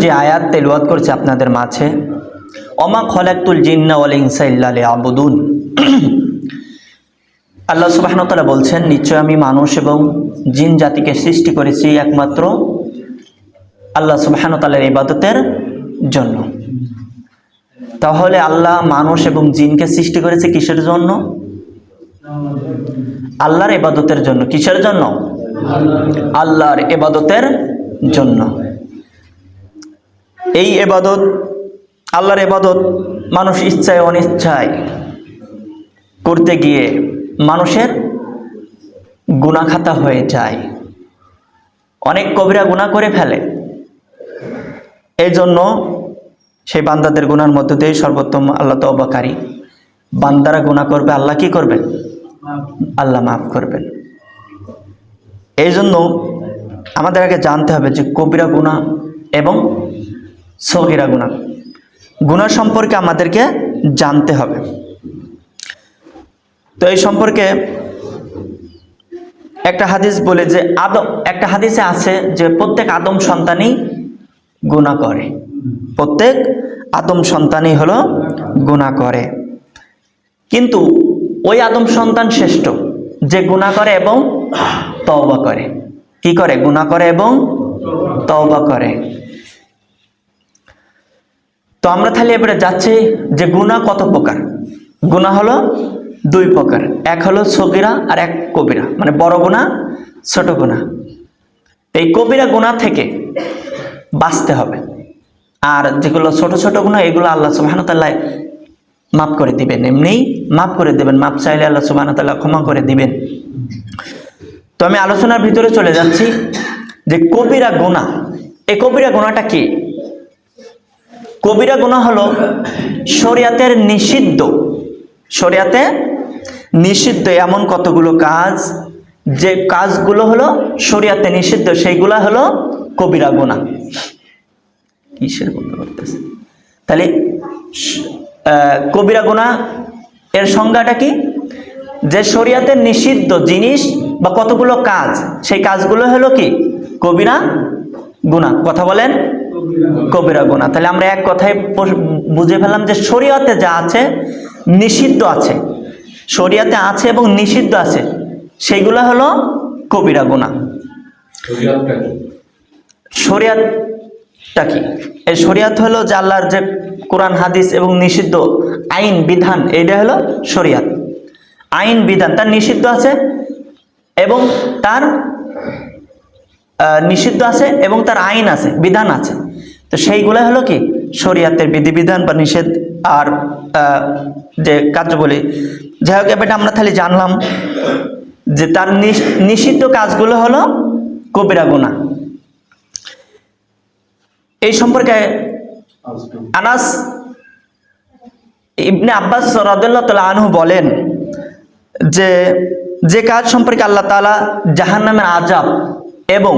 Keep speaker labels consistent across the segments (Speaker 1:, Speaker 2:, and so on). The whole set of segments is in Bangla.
Speaker 1: যে আয়াত তেলওয়াত করছে আপনাদের মাঝে অমা খলাকুল জিন্না ওয়াল ইনসা লিয়াবুদুন। আল্লাহ সুবাহনতালা বলছেন, নিশ্চয় আমি মানুষ এবং জিন জাতিকে সৃষ্টি করেছি একমাত্র আল্লাহ সুবাহনতালার ইবাদতের জন্য। তাহলে আল্লাহ মানুষ এবং জিনকে সৃষ্টি করেছে কিসের জন্য? আল্লাহর ইবাদতের জন্য। কিসের জন্য? আল্লাহর এবাদতের জন্য। এই এবাদত, আল্লাহর এবাদত মানুষ ইচ্ছায় অনিচ্ছায় করতে গিয়ে মানুষের গুণাখাতা হয়ে যায়। অনেক কবিরা গুণা করে ফেলে। এই জন্য সেই বান্দাদের গুণার মধ্য দিয়ে সর্বোত্তম আল্লাহ তবাকারী বান্দারা গুণা করবে, আল্লাহ কি করবেন? আল্লাহ মাফ করবেন। এই জন্য আমাদের আগে জানতে হবে যে কবিরা গুণা এবং সগিরা গুণা গুণা সম্পর্কে আমাদেরকে জানতে হবে। তো এই সম্পর্কে একটা হাদিস বলে যে আদম, একটা হাদিসে আছে যে প্রত্যেক আদম সন্তানই গুণা করে। প্রত্যেক আদম সন্তানই হলো গুণা করে। কিন্তু ওই আদম সন্তান শ্রেষ্ঠ, যে গুণা করে এবং তওবা করে। কি করে? গুণা করে এবং তওবা করে। তো আমরা তাহলে এবারে যাচ্ছি যে গুণা কত প্রকার? গুণা হলো দুই প্রকার। এক হলো সগিরা আর এক কবিরা। মানে বড় গুণা, ছোট গুণা। এই কবিরা গুণা থেকে বাঁচতে হবে। আর যেগুলো ছোট ছোট গুণা, এগুলো আল্লাহ সুবাহানতাল্লাহ মাফ করে দিবেন। এমনিই মাফ করে দেবেন। মাফ চাইলে আল্লাহ সুবাহানতাল্লাহ ক্ষমা করে দিবেন। তো আমি আলোচনার ভিতরে চলে যাচ্ছি যে কবিরা গুণা। এই কবিরা গুণাটা কি? কবিরা গুণা হলো শরিয়াতের নিষিদ্ধ। শরিয়াতে নিষিদ্ধ এমন কতগুলো কাজ? যে কাজগুলো হলো শরিয়াতে নিষিদ্ধ, সেইগুলা হলো কবিরা গুণা কিসের বলতে করতেছে তাহলে কবিরা গুণা এর সংজ্ঞাটা কি? যে শরিয়াতে নিষিদ্ধ জিনিস বা কতগুলো কাজ, সেই কাজগুলো হলো কি? কবিরা গুণা কথা বলেন কবিরা গুণা তাহলে আমরা এক কথায় বুঝে ফেললাম যে শরিয়াতে যা আছে নিষিদ্ধ আছে। শরিয়াতে আছে এবং নিষিদ্ধ আছে। সেইগুলো হলো কবিরা গুণা শরিয়াতটা কি? এই শরিয়াত হলো যে আল্লাহর যে কোরআন হাদিস এবং নিষিদ্ধ আইন বিধান এইটা হলো শরিয়াত। আইন বিধান তার নিষিদ্ধ আছে এবং তার নিষিদ্ধ আছে এবং তার আইন আছে বিধান আছে। তো সেইগুলো হলো কি? শরিয়াতের বিধিবিধান বা নিষেধ আর যে কার্যবলী। যাই হোক এবার আমরা তাহলে জানলাম যে তার নিষ- নিষিদ্ধ কাজগুলো হলো কবিরা গুণা এই সম্পর্কে আনাস ইবনে আব্বাস রাদুল্লাহ তালা আনহু বলেন যে যে কাজ সম্পর্কে আল্লাহ তালা জাহান্নামের আজাব এবং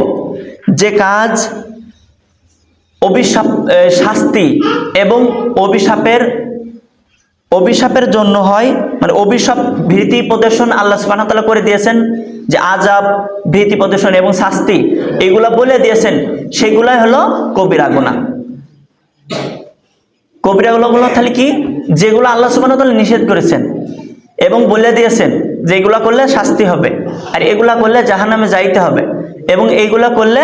Speaker 1: যে কাজ অভিশাপ শাস্তি এবং অভিশাপের অভিশাপের জন্য হয় মানে অভিশাপ ভীতি প্রদর্শন আল্লাহ সুবহানাহু করে দিয়েছেন, যে আজাব ভীতি প্রদর্শন এবং শাস্তি এগুলা বলে দিয়েছেন, সেগুলাই হলো কবিরা গুনাহ। কবিরা গুলো তাহলে কি? যেগুলো আল্লাহ সুবহানাহু নিষেধ করেছেন এবং বলে দিয়েছেন যে এগুলা করলে শাস্তি হবে, আর এগুলা করলে জাহান্নামে যাইতে হবে এবং এইগুলা করলে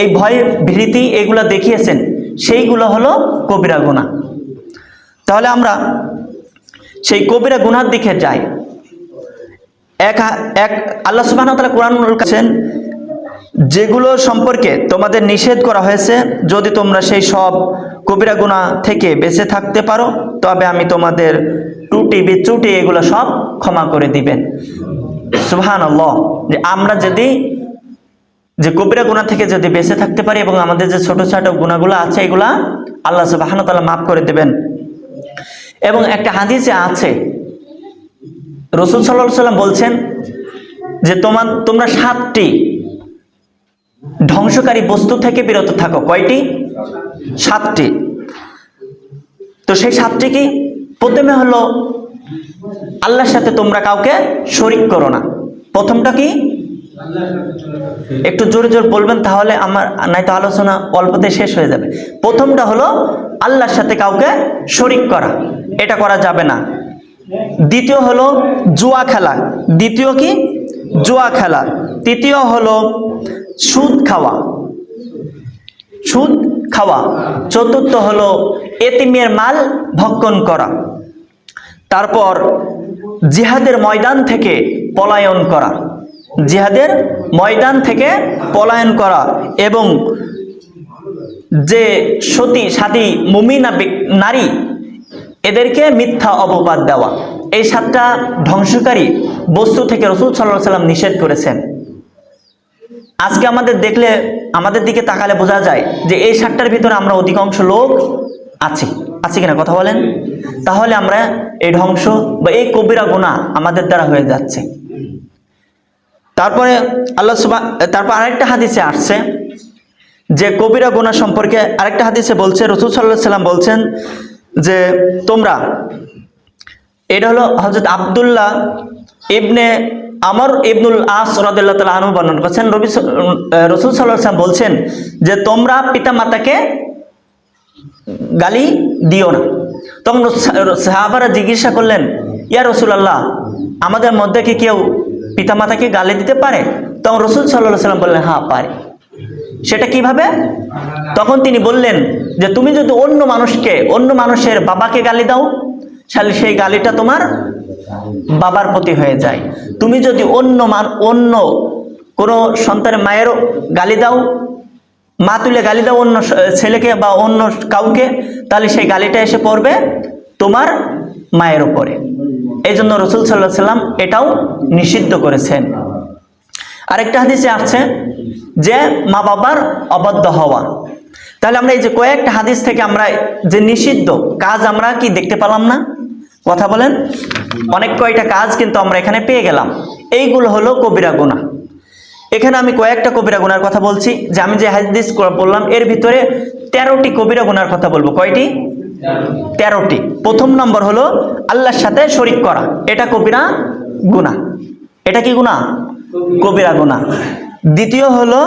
Speaker 1: এই ভয়, ভীতি এগুলা দেখিয়েছেন, সেইগুলো হলো কবিরা গুনাহ তাহলে আমরা সেই কবিরা গুনার দিকে যাই। এক এক, আল্লাহ সুবাহ তালা কোরআন কাছেন যেগুলো সম্পর্কে তোমাদের নিষেধ করা হয়েছে, যদি তোমরা সেই সব কবিরা গুণা থেকে বেঁচে থাকতে পারো, তবে আমি তোমাদের টুটি বিচুটি এগুলো সব ক্ষমা করে দিবেন। আল্লাহ যে আমরা যদি যে কবিরা গুণা থেকে যদি বেঁচে থাকতে পারি এবং আমাদের যে ছোট ছোট গুণাগুলো আছে, এগুলা আল্লাহ সুবাহ তালা মাফ করে দেবেন। এবং একটা হাদিসে আছে, রসুল সাল্লাহ সাল্লাম বলছেন যে তোমার, তোমরা সাতটি ধ্বংসকারী বস্তু থেকে বিরত থাকো। কয়টি? সাতটি। তো সেই সাতটি কি? প্রথমে হলো আল্লাহর সাথে তোমরা কাউকে শরিক করো না। প্রথমটা কি? একটু জোরে জোরে বলবেন তাহলে আমার, নয়তো আলোচনা অল্পতে শেষ হয়ে যাবে। প্রথমটা হলো আল্লাহর সাথে কাউকে শরিক করা। এটা করা যাবে না। দ্বিতীয় হলো জুয়া খেলা। দ্বিতীয় কি? জুয়া খেলা। তৃতীয় হলো সুদ খাওয়া। সুদ খাওয়া। চতুর্থ হলো এতিমের মাল ভক্ষণ করা। তারপর জিহাদের ময়দান থেকে পলায়ন করা। জিহাদের ময়দান থেকে পলায়ন করা এবং যে সতী সাদী মুমিনা নারী, এদেরকে মিথ্যা অপবাদ দেওয়া। এই সাতটা ধ্বংসকারী বস্তু থেকে রসুল সাল্লাহ সাল্লাম নিষেধ করেছেন। আজকে আমাদের দেখলে, আমাদের দিকে তাকালে বোঝা যায় যে এই সাতটার ভিতরে আমরা অধিকাংশ লোক আছি। আছি কিনা কথা বলেন? তাহলে আমরা এই ধ্বংস বা এই কবিরা গুণা আমাদের দ্বারা হয়ে যাচ্ছে। তারপরে আল্লাহ সুবা তারপর আরেকটা হাদিসে আসছে যে কবিরা গোনা সম্পর্কে আরেকটা হাদিসে বলছে, রসুল সাল্লাহ সাল্লাম বলছেন যে তোমরা, এটা হলো হজরত আবদুল্লাহ ইবনে আমার ইবনুল আস রদুল্লাহ তালা আনু বর্ণনা করছেন। রবি রসুল সাল্লাহ সাল্লাম বলছেন যে তোমরা পিতা মাতাকে গালি দিও না। তখন সাহাবারা জিজ্ঞাসা করলেন, ইয়া রসুল আল্লাহ আমাদের মধ্যে কি কেউ পিতামাতাকে গালি দিতে পারে? তখন রসুল সাল্লাহ সাল্লাম বললেন হ্যাঁ পারে। সেটা কীভাবে? তখন তিনি বললেন যে, তুমি যদি অন্য মানুষকে, অন্য মানুষের বাবাকে গালি দাও, তাহলে সেই গালিটা তোমার বাবার প্রতি হয়ে যায়। তুমি যদি অন্য মান, অন্য কোনো সন্তানের মায়েরও গালি দাও, মা তুলে গালি দাও অন্য ছেলেকে বা অন্য কাউকে, তাহলে সেই গালিটা এসে পড়বে তোমার মায়ের উপরে। এই জন্য রসুল সাল্লাহ সাল্লাম এটাও নিষিদ্ধ করেছেন। আরেকটা হাদিসে আসছে যে মা বাবার অবাধ্য হওয়া। তাহলে আমরা এই যে কয়েকটা হাদিস থেকে আমরা যে নিষিদ্ধ কাজ আমরা কি দেখতে পেলাম না? কথা বলেন। অনেক কয়টা কাজ কিন্তু আমরা এখানে পেয়ে গেলাম। এইগুলো হলো কবিরা গুণা এখানে আমি কয়েকটা কবিরা গুনার কথা বলছি। যে আমি যে হাদিস বললাম, এর ভিতরে তেরোটি কবিরা গুনার কথা বলব। কয়টি? তেরোটি। প্রথম নম্বর হলো আল্লাহর সাথে শরিক করা। এটা কবিরা গুণা এটা কি গুণা কবিরা গুণা দ্বিতীয় হলো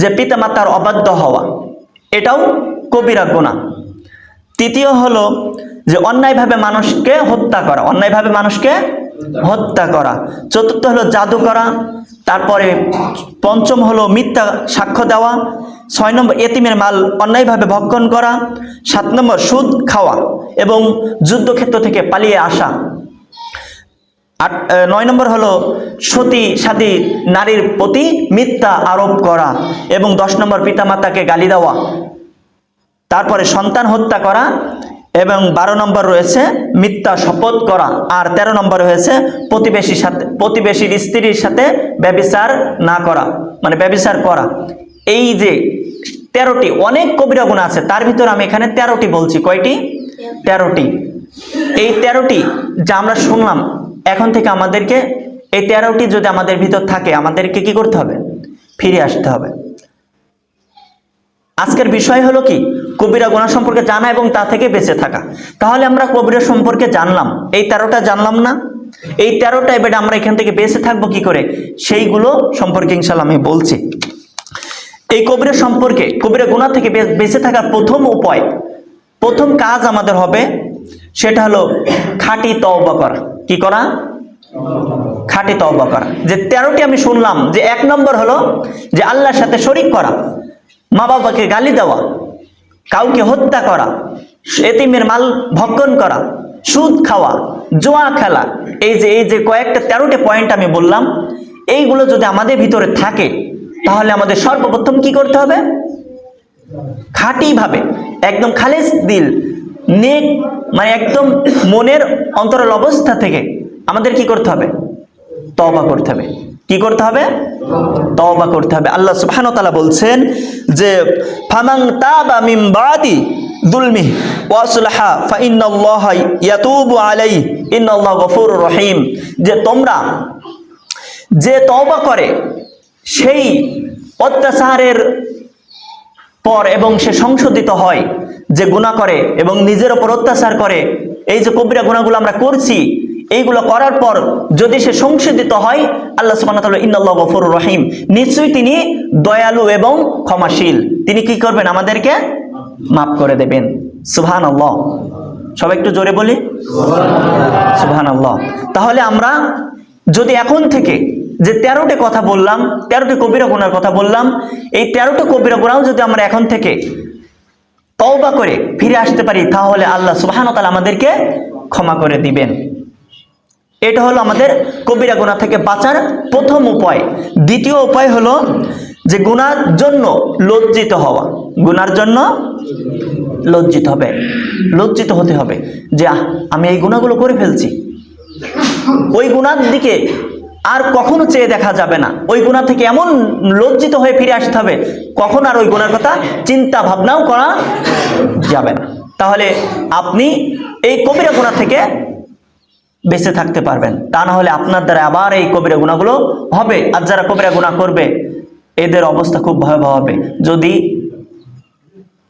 Speaker 1: যে পিতামাতার অবাধ্য হওয়া। এটাও কবিরা গুণা তৃতীয় হলো যে অন্যায়ভাবে মানুষকে হত্যা করা। অন্যায়ভাবে মানুষকে হত্যা করা। চতুর্থ হলো জাদু করা। তারপরে পঞ্চম হলো মিথ্যা সাক্ষ্য দেওয়া, ছয় নম্বর এতিমের মাল অন্যায়ভাবে ভক্ষণ করা, সাত নম্বর সুদ খাওয়া এবং যুদ্ধক্ষেত্র থেকে পালিয়ে আসা। আট নয় নম্বর হলো সতী সাদী নারীর প্রতি মিথ্যা আরোপ করা এবং দশ নম্বর পিতামাতাকে গালি দেওয়া। তারপরে সন্তান হত্যা করা এবং বারো নম্বর রয়েছে মিথ্যা শপথ করা। আর তেরো নম্বর রয়েছে প্রতিবেশীর সাথে প্রতিবেশীর স্ত্রীর সাথে ব্যবিচার না করা মানে ব্যবিচার করা। এই যে তেরোটি, অনেক কবিরা গুণ আছে, তার ভিতর আমি এখানে তেরোটি বলছি। কয়টি? তেরোটি। এই তেরোটি যা আমরা শুনলাম, এখন থেকে আমাদেরকে এই তেরোটি যদি আমাদের ভিতর থাকে, আমাদেরকে কি করতে হবে? ফিরে আসতে হবে। আজকের বিষয় হলো কি? কবিরা গোনা সম্পর্কে জানা এবং তা থেকে বেঁচে থাকা। তাহলে আমরা কবিরা সম্পর্কে জানলাম। এই তেরোটা জানলাম না? এই তেরোটা এবার আমরা এখান থেকে বেঁচে থাকব কি করে? সেইগুলো সম্পর্কে ইনশাল্লাহ আমি বলছি। এই কবিরা সম্পর্কে, কবিরা গুণা থেকে বেঁচে থাকার প্রথম উপায়, প্রথম কাজ আমাদের হবে, সেটা হলো খাঁটি তওবা করা। কি করা? খাঁটি তওবা করা। যে তেরোটি আমি শুনলাম, যে এক নম্বর হলো যে আল্লাহর সাথে শরিক করা। মা বাবাকে গালি দেওয়া, কাউকে হত্যা করা, এতিমের মাল ভক্ষণ করা, সুদ খাওয়া, জোয়া খেলা, এই যে এই যে কয়েকটা তেরোটি পয়েন্ট আমি বললাম, এইগুলো যদি আমাদের ভিতরে থাকে, তাহলে আমাদের সর্বপ্রথম কি করতে হবে? খাঁটিভাবে, একদম খালেজ দিল, নেক মানে একদম মনের অন্তরাল অবস্থা থেকে আমাদের কি করতে হবে? তওবা করতে হবে। কি করতে হবে? তওবা করতে হবে। আল্লাহ সুবহানাহু ওয়া তাআলা বলছেন যে, ফামান তাবা মিন বাদি দুলমি ওয়াসলাহা ফা ইন্নাল্লাহা ইয়াতুবু আলাইহি, ইন্নাল্লাহু গফুরুর রহিম। যে, তোমরা যে তওবা করে, সেই অত্যাচারের পর এবং সে সংশোধিত হয় যে গুণা করে এবং নিজের ওপর অত্যাচার করে, এই যে কবিরা গুণাগুলো আমরা করছি এইগুলো করার পর যদি সে সংশোধিত হয় আল্লাহ সুবহানাহু ওয়া তাআলা ইন্নাল্লাহ গফুরুর রহিম। নিশ্চয়ই তিনি দয়ালু এবং ক্ষমাশীল। তিনি কি করবেন? আমাদেরকে মাফ করে দেবেন। সুবহানাল্লাহ। সবাই একটু জোরে বলি? সুবহানাল্লাহ। তাহলে আমরা যদি এখন থেকে যে তেরোটি কথা বললাম তেরোটি কবিরা গুনার কথা বললাম এই তেরোটি কবিরা গুণাও যদি আমরা এখন থেকে তওবা করে ফিরে আসতে পারি তাহলে আল্লাহ সুবহানাহু ওয়া তাআলা আমাদেরকে ক্ষমা করে দিবেন। এটা হলো আমাদের কবিরা গুণা থেকে বাঁচার প্রথম উপায়। দ্বিতীয় উপায় হলো যে গুনার জন্য লজ্জিত হওয়া। গুনার জন্য লজ্জিত হবে। লজ্জিত হতে হবে যে আমি এই গুণাগুলো করে ফেলছি। ওই গুণার দিকে আর কখনো চেয়ে দেখা যাবে না। ওই গুণা থেকে এমন লজ্জিত হয়ে ফিরে আসতে হবে, কখন আর ওই গুণার কথা চিন্তা ভাবনাও করা যাবে না। তাহলে আপনি এই কবিরা গুণা থেকে বেঁচে থাকতে পারবেন। তা না হলে আপনার দ্বারা আবার এই কবিরা গুণাগুলো হবে। আর যারা কবিরা গুণা করবে, এদের অবস্থা খুব ভয়াবহ হবে। যদি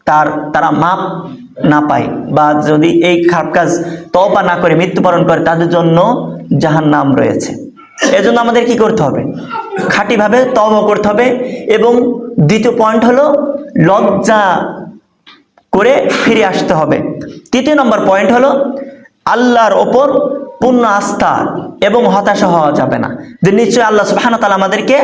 Speaker 1: তার, তারা মাপ না পায় বা যদি এই খারাপ কাজ তবা না করে, মৃত্যুবরণ করে, তাদের জন্য যাহার নাম রয়েছে। এজন্য আমাদের কি করতে হবে? খাঁটিভাবে তবা করতে হবে এবং দ্বিতীয় পয়েন্ট হলো লজ্জা করে ফিরে আসতে হবে। তৃতীয় নম্বর পয়েন্ট হলো আল্লাহর ওপর পূর্ণ আস্থা এবং হতাশা হওয়া যাবে না। যে নিশ্চয়ই আল্লাহ তাআলা আমাদেরকে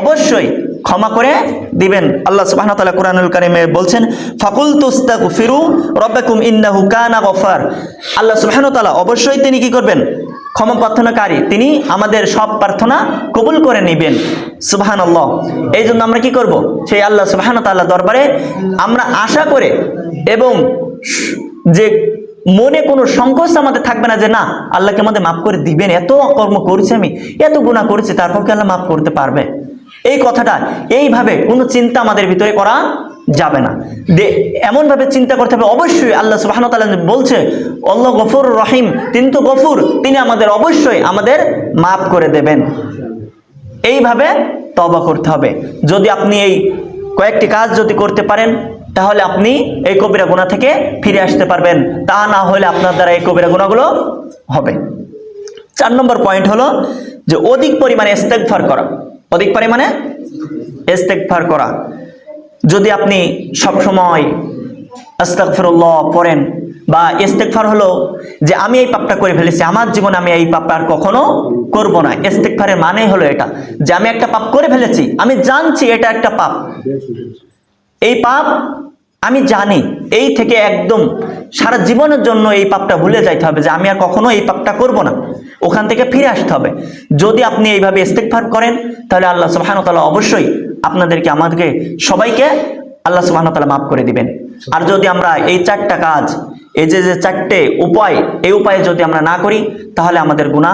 Speaker 1: অবশ্যই ক্ষমা করে দিবেন। আল্লাহ তাআলা কুরআনুল কারীমে বলছেন ফাকুল তুস্তাগফিরু রাব্বাকুম ইন্নাহু কানা গফার। আল্লাহ সুবহানাহু ওয়া অবশ্যই তিনি কি করবেন? ক্ষমা প্রার্থনাকারী। তিনি আমাদের সব প্রার্থনা কবুল করে নেবেন। সুবহান আল্লাহ এই জন্য আমরা কি করব? সেই আল্লাহ সুবহান তাল্লাহ দরবারে আমরা আশা করে এবং যে মনে কোনো সংকোচ আমাদের থাকবে না যে, না, আল্লাহকে আমাদের মাফ করে দিবেন। এত কর্ম করেছি আমি, এত গুণা করেছি, তারপর কি আল্লাহ মাফ করতে পারবে? এই কথাটা, এইভাবে কোনো চিন্তা আমাদের ভিতরে করা যাবে না। এমনভাবে চিন্তা করতে হবে, অবশ্যই আল্লাহ সুবাহন তাআলা বলছে, আল্লাহ গফুর রহিম, তিনি তো গফুর, তিনি আমাদের অবশ্যই আমাদের মাফ করে দেবেন। এইভাবে তবা করতে হবে। যদি আপনি এই কয়েকটি কাজ যদি করতে পারেন তাহলে আপনি এই কবিরা গুণা থেকে ফিরে আসতে পারবেন। তা না হলে আপনার দ্বারা এই কবিরা গুণাগুলো হবে। চার নম্বর পয়েন্ট হলো যে অধিক পরিমাণে ইস্তেগফার করা। অধিক পরিমাণে ইস্তেগফার করা। যদি আপনি সব সময় আস্তাগফিরুল্লাহ পড়েন বা ইস্তেগফার হলো যে আমি এই পাপটা করে ফেলেছি, আমার জীবনে আমি এই পাপ আর কখনো করব না। ইস্তেগফারের মানে হলো এটা যে আমি একটা পাপ করে ফেলেছি, আমি জানছি এটা একটা পাপ। এই পাপ আমি জানি, এই থেকে একদম সারা জীবনের জন্য এই পাপটা ভুলে যাইতে হবে যে আমি আর কখনো এই পাপটা করব না। ওখান থেকে ফিরে আসতে হবে। যদি আপনি এইভাবে ইস্তেকফার করেন, তাহলে আল্লাহ সুবহানাহু ওয়া অবশ্যই আপনাদেরকে, আমাদেরকে সবাইকে আল্লাহ সুবহানাহু ওয়া মাফ করে দিবেন। আর যদি আমরা এই চারটা কাজ, এই যে যে চারটে উপায়, এই উপায়ে যদি আমরা না করি, তাহলে আমাদের গুণা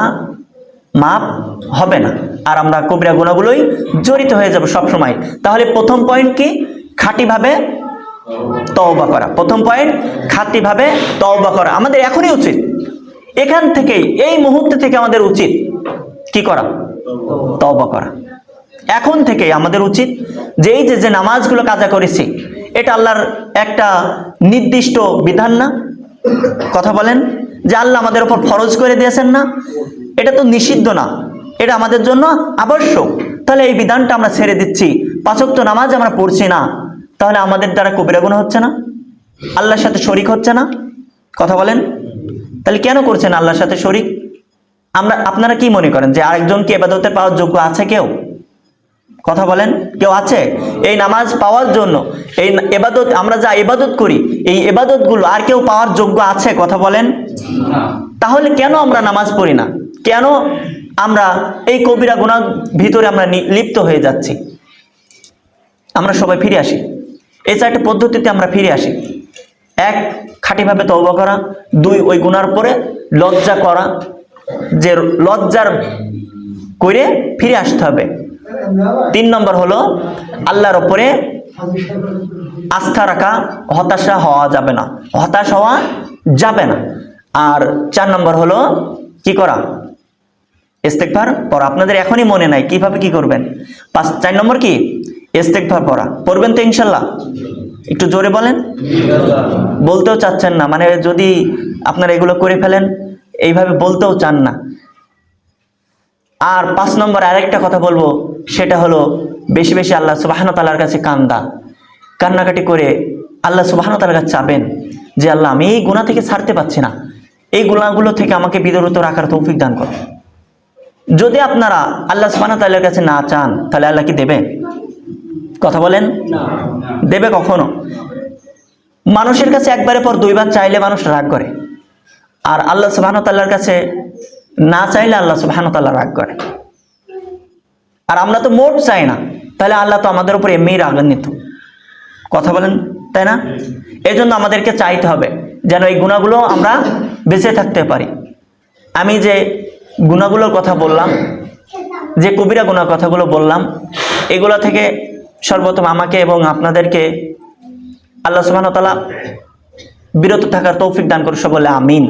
Speaker 1: মাপ হবে না। আর আমরা কবিরা গুণাগুলোই জড়িত হয়ে যাব সবসময়। তাহলে প্রথম পয়েন্ট কি? খাঁটিভাবে তওবা করা। প্রথম পয়েন্ট খাঁটিভাবে তওবা করা। আমাদের এখনই উচিত। এখান থেকেই, এই মুহূর্তে থেকে আমাদের উচিত কি করা? তওবা করা। এখন থেকে আমাদের উচিত যে এই যে যে নামাজগুলো কাজা করেছি, এটা আল্লাহর একটা নির্দিষ্ট বিধান না? কথা বলেন, যে আল্লাহ আমাদের ওপর ফরজ করে দিয়েছেন না? এটা তো নিষিদ্ধ না। এটা আমাদের জন্য আবশ্যক। তাহলে এই বিধানটা আমরা ছেড়ে দিচ্ছি। পাঁচক্ত নামাজ আমরা পড়ছি না। তাহলে আমাদের দ্বারা কবিরা গুনাহ হচ্ছে না? আল্লাহর সাথে শরিক হচ্ছে না? কথা বলেন। তাহলে কেন করছেন আল্লাহর সাথে শরিক? আমরা আপনারা কি মনে করেন যে আরেকজন কি এবাদতে পাওয়ার যোগ্য আছে কেউ? কথা বলেন। কেউ আছে? এই নামাজ পাওয়ার জন্য এই এবাদত আমরা যা এবাদত করি এই এবাদতগুলো আর কেউ পাওয়ার যোগ্য আছে? কথা বলেন। তাহলে কেন আমরা নামাজ পড়ি না? কেন আমরা এই কবিরা গুণার ভিতরে আমরা লিপ্ত হয়ে যাচ্ছি? আমরা সবাই ফিরে আসি। এই চারটি পদ্ধতিতে আমরা ফিরে আসি। এক, খাঁটিভাবে তওবা করা। দুই, ওই গুনার পরে লজ্জা করা। যে লজ্জার করে ফিরে আসতে হবে। তিন নম্বর হলো আল্লাহর ওপরে আস্থা রাখা, হতাশা হওয়া যাবে না। হতাশ হওয়া যাবে না। আর চার নম্বর হলো কি করা? ইস্তেকভার পড়া আপনাদের এখনই মনে নাই কীভাবে কি করবেন। পাঁচ, চার নম্বর কি? ইস্তেকভার পড়া। পড়বেন তো ইনশাল্লাহ? একটু জোরে বলেন। বলতেও চাচ্ছেন না মানে যদি আপনারা এগুলো করে ফেলেন, এইভাবে বলতেও চান না। আর পাঁচ নম্বর আরেকটা কথা বলব, সেটা হলো, বেশি বেশি আল্লাহ সুবাহন তালার কাছে কান্দা। কান্নাকাটি করে আল্লাহ সুবাহন তালার কাছে চাবেন যে আল্লাহ, আমি এই গুণা থেকে ছাড়তে পারছি না। এই গুণাগুলো থেকে আমাকে বিদরত রাখার তৌফিক দান করো। যদি আপনারা আল্লাহ সুবাহন তাল্লার কাছে না চান, তাহলে আল্লাহ কি দেবে কথা বলেন? দেবে কখনো? মানুষের কাছে একবারে পর দুইবার চাইলে মানুষ রাগ করে। আর আল্লাহ সুবাহতাল্লাহর কাছে না চাইলে আল্লাহ সুবাহতাল্লাহ রাগ করে। আর আমরা তো মোট চাই না। তাহলে আল্লাহ তো আমাদের উপর এমনিই রাগান্বিত। কথা বলেন তাই না? এই জন্য আমাদেরকে চাইতে হবে যেন এই গুণাগুলো আমরা বেঁচে থাকতে পারি। আমি যে গুণাগুলোর কথা বললাম যে কবিরা গুণার কথাগুলো বললাম এগুলো থেকে সর্বপ্রথম আমাকে এবং আপনাদেরকে আল্লাহ তাআলা বিরত থাকার তৌফিক দান করে বলে আমিন।